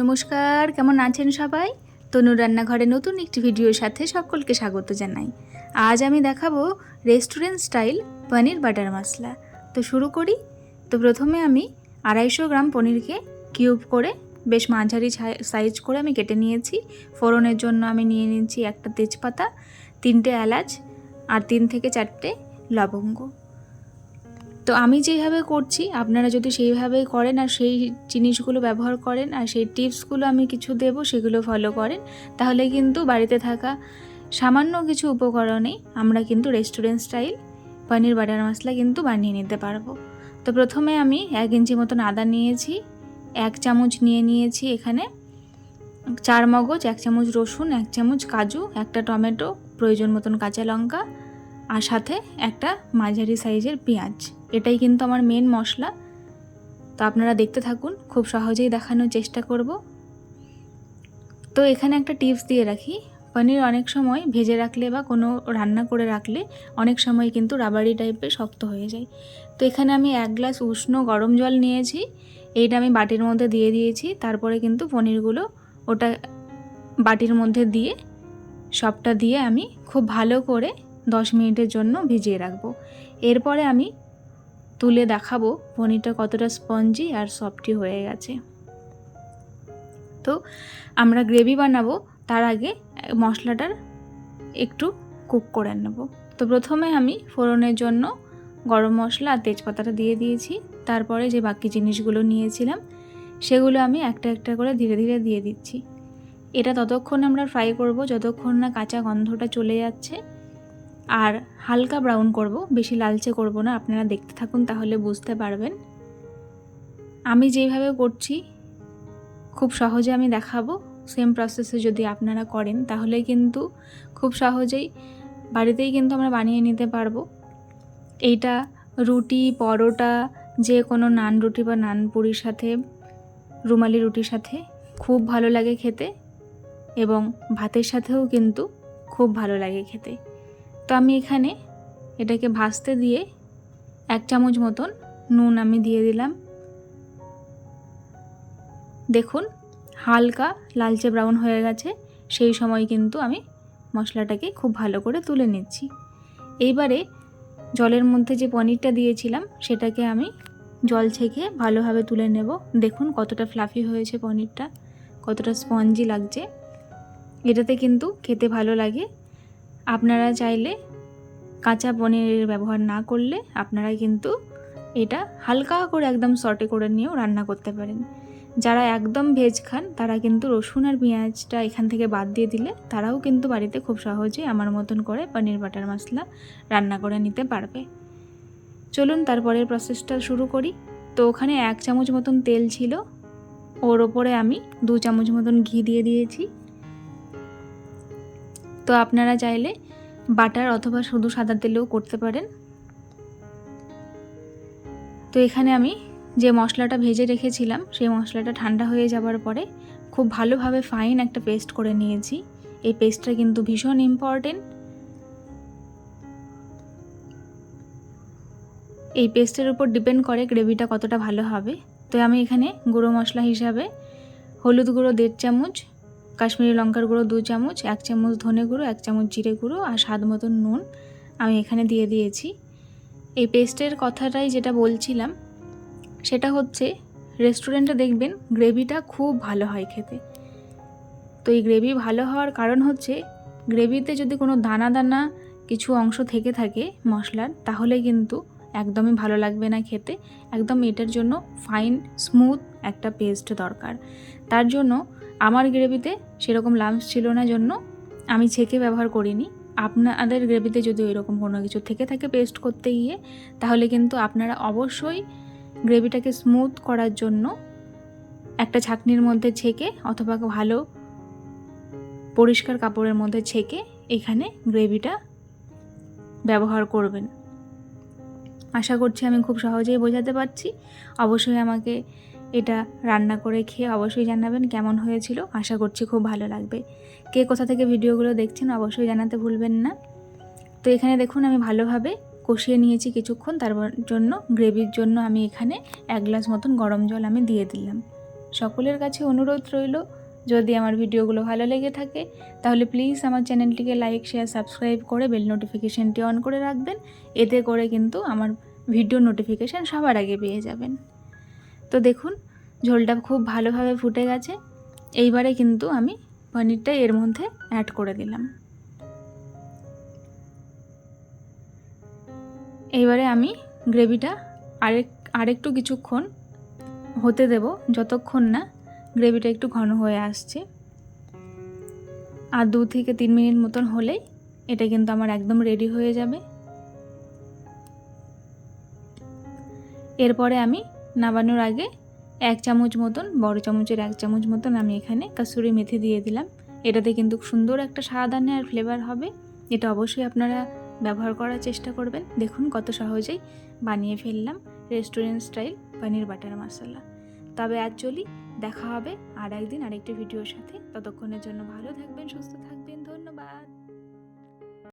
নমস্কার, কেমন আছেন সবাই? তনু রান্নাঘরে নতুন একটি ভিডিওর সাথে সকলকে স্বাগত জানাই। আজ আমি দেখাবো restaurant style paneer butter masala. তো শুরু করি। তো প্রথমে আমি আড়াইশো গ্রাম পনিরকে কিউব করে বেশ মাঝারি সাইজ করে আমি কেটে নিয়েছি। ফোড়নের জন্য আমি নিয়ে নিয়েছি একটা তেজপাতা, তিনটে এলাচ আর তিন থেকে চারটে লবঙ্গ। তো আমি যেভাবে করছি, আপনারা যদি সেইভাবেই করেন আর সেই জিনিসগুলো ব্যবহার করেন আর সেই টিপসগুলো আমি কিছু দেব, সেগুলো ফলো করেন, তাহলে কিন্তু বাড়িতে থাকা সামান্য কিছু উপকরণেই আমরা কিন্তু restaurant style paneer, butter masala কিন্তু বানিয়ে নিতে পারব। তো প্রথমে আমি এক ইঞ্চি মতন আদা নিয়েছি, এক চামচ নিয়ে নিয়েছি এখানে চার মগজ, এক চামচ রসুন, এক চামচ কাজু, একটা টমেটো, প্রয়োজন মতন কাঁচা লঙ্কা আর সাথে একটা মাঝারি সাইজের পেঁয়াজ। এটাই কিন্তু আমার মেন মশলা। তো আপনারা দেখতে থাকুন, খুব সহজেই দেখানোর চেষ্টা করব। তো এখানে একটা টিপস দিয়ে রাখি, পনির অনেক সময় ভেজে রাখলে বা কোনো রান্না করে রাখলে অনেক সময় কিন্তু রাবারি টাইপের শক্ত হয়ে যায়। তো এখানে আমি এক গ্লাস উষ্ণ গরম জল নিয়েছি, এইটা আমি বাটির মধ্যে দিয়ে দিয়েছি, তারপরে কিন্তু পনিরগুলো ওটা বাটির মধ্যে দিয়ে, সবটা দিয়ে আমি খুব ভালো করে দশ মিনিটের জন্য ভিজিয়ে রাখব। এরপরে আমি তুলে দেখাবো পনিরটা কতটা স্পঞ্জি আর সফটি হয়ে গেছে। তো আমরা গ্রেভি বানাবো, তার আগে মশলাটার একটু কুক করে নেব। তো প্রথমে আমি ফোড়নের জন্য গরম মশলা আর তেজপাতাটা দিয়ে দিয়েছি। তারপরে যে বাকি জিনিসগুলো নিয়েছিলাম, সেগুলো আমি একটা একটা করে ধীরে ধীরে দিয়ে দিচ্ছি। এটা ততক্ষণ আমরা ফ্রাই করব, যতক্ষণ না কাঁচা গন্ধটা চলে যাচ্ছে আর হালকা ব্রাউন করব, বেশি লালচে করব না, আপনারা দেখতে থাকুন তাহলে বুঝতে পারবেন। আমি যেভাবে করছি, খুব সহজে আমি দেখাবো সেম প্রসেসে যদি আপনারা করেন, তাহলে কিন্তু খুব সহজেই বাড়িতেই কিন্তু আমরা বানিয়ে নিতে পারব। এইটা রুটি, পরোটা, যে কোনো নান রুটি বা নান পুরির সাথে, রুমালি রুটির সাথে খুব ভালো লাগে খেতে এবং ভাতের সাথেও কিন্তু খুব ভালো লাগে খেতে। তো আমি এখানে এটাকে ভাজতে দিয়ে এক চামচ মতন নুন আমি দিয়ে দিলাম। দেখুন, হালকা লালচে ব্রাউন হয়ে গেছে, সেই সময় কিন্তু আমি মশলাটাকে খুব ভালো করে তুলে নিচ্ছি। এইবারে জলের মধ্যে যে পনিরটা দিয়েছিলাম, সেটাকে আমি জল ছেঁকে ভালোভাবে তুলে নেব। দেখুন কতটা ফ্লাফি হয়েছে পনিরটা, কতটা স্পঞ্জি লাগছে। এটাতে কিন্তু খেতে ভালো লাগে। আপনারা চাইলে কাঁচা পনিরের ব্যবহার না করলে আপনারা কিন্তু এটা হালকা করে একদম সটে করে নিয়েও রান্না করতে পারেন। যারা একদম ভেজ খান, তারা কিন্তু রসুন আর পেঁয়াজটা এখান থেকে বাদ দিয়ে দিলে তারাও কিন্তু বাড়িতে খুব সহজে আমার মতন করে পনির বাটার মশলা রান্না করে নিতে পারবে। চলুন তারপরের প্রসেসটা শুরু করি। তো ওখানে এক চামচ মতন তেল ছিল। ওর ওপরে আমি দু চামচ মতন ঘি দিয়ে দিয়েছি। তো আপনারা চাইলে বাটার অথবা শুধু সাদা তেলেও করতে পারেন। তো এখানে আমি যে মশলাটা ভেজে রেখেছিলাম, সেই মশলাটা ঠান্ডা হয়ে যাবার পরে খুব ভালোভাবে ফাইন একটা পেস্ট করে নিয়েছি। এই পেস্টটা কিন্তু ভীষণ ইম্পর্টেন্ট এই পেস্টের উপর ডিপেন্ড করে গ্রেভিটা কতটা ভালো হবে। তো আমি এখানে গুঁড়ো মশলা হিসাবে হলুদ গুঁড়ো দেড় চামচ কাশ্মীরি লঙ্কার গুঁড়ো দু চামচ, এক চামচ ধনে গুঁড়ো, এক চামচ জিরে গুঁড়ো আর স্বাদ মতন নুন আমি এখানে দিয়ে দিয়েছি। এই পেস্টের কথাটাই যেটা বলছিলাম, সেটা হচ্ছে রেস্টুরেন্টে দেখবেন গ্রেভিটা খুব ভালো হয় খেতে। তো এই গ্রেভি ভালো হওয়ার কারণ হচ্ছে গ্রেভিতে যদি কোনো দানা দানা কিছু অংশ থেকে থাকে মশলার, তাহলে কিন্তু একদমই ভালো লাগবে না খেতে। একদম এটার জন্য ফাইন স্মুথ একটা পেস্ট দরকার। তার জন্য আমার গ্রেভিতে সেরকম লাম্পস ছিল না জন্য আমি ছেঁকে ব্যবহার করিনি। আপনাদের গ্রেভিতে যদি ওইরকম কোনো কিছু থেকে থাকে পেস্ট করতে গিয়ে, তাহলে কিন্তু আপনারা অবশ্যই গ্রেভিটাকে স্মুথ করার জন্য একটা ছাকনির মধ্যে ছেঁকে অথবা ভালো পরিষ্কার কাপড়ের মধ্যে ছেঁকে এখানে গ্রেভিটা ব্যবহার করবেন। আশা করছি আমি খুব সহজেই বোঝাতে পারছি। অবশ্যই আমাকে এটা রান্না করে খেয়ে অবশ্যই জানাবেন কেমন হয়েছিল। আশা করছি খুব ভালো লাগবে। কে কোথা থেকে ভিডিওগুলো দেখছেন অবশ্যই জানাতে ভুলবেন না। তো এখানে দেখুন আমি ভালোভাবে কষিয়ে নিয়েছি কিছুক্ষণ, তার জন্য গ্রেভির জন্য আমি এখানে এক গ্লাস মতন গরম জল আমি দিয়ে দিলাম। সকলের কাছে অনুরোধ রইল, যদি আমার ভিডিওগুলো ভালো লেগে থাকে, তাহলে প্লিজ আমার চ্যানেলটিকে লাইক শেয়ার সাবস্ক্রাইব করে বেল নোটিফিকেশানটি অন করে রাখবেন। এতে করে কিন্তু আমার ভিডিও নোটিফিকেশান সবার আগে পেয়ে যাবেন। তো দেখুন, ঝোলটা খুব ভালোভাবে ফুটে গেছে। এইবারে কিন্তু আমি পনিরটা এর মধ্যে অ্যাড করে দিলাম। এইবারে আমি গ্রেভিটা আরেক, আরেকটু কিছুক্ষণ হতে দেব, যতক্ষণ না গ্রেভিটা একটু ঘন হয়ে আসছে। আর দু থেকে তিন মিনিট মতন হলেই এটা কিন্তু আমার একদম রেডি হয়ে যাবে। এরপরে আমি নামানোর আগে এক চামচ মতন, বড় চামচের এক চামচ মতন আমি এখানে কাসুরি মেথি দিয়ে দিলাম। এটাতে কিন্তু সুন্দর একটা স্বাদ আনে আর ফ্লেভার হবে। এটা অবশ্যই আপনারা ব্যবহার করার চেষ্টা করবেন। দেখুন কত সহজেই বানিয়ে ফেললাম restaurant style paneer butter masala. তবে অ্যাকচুয়ালি দেখা হবে আর একদিন আরেকটি ভিডিওর সাথে। ততক্ষণের জন্য ভালো থাকবেন, সুস্থ থাকবেন।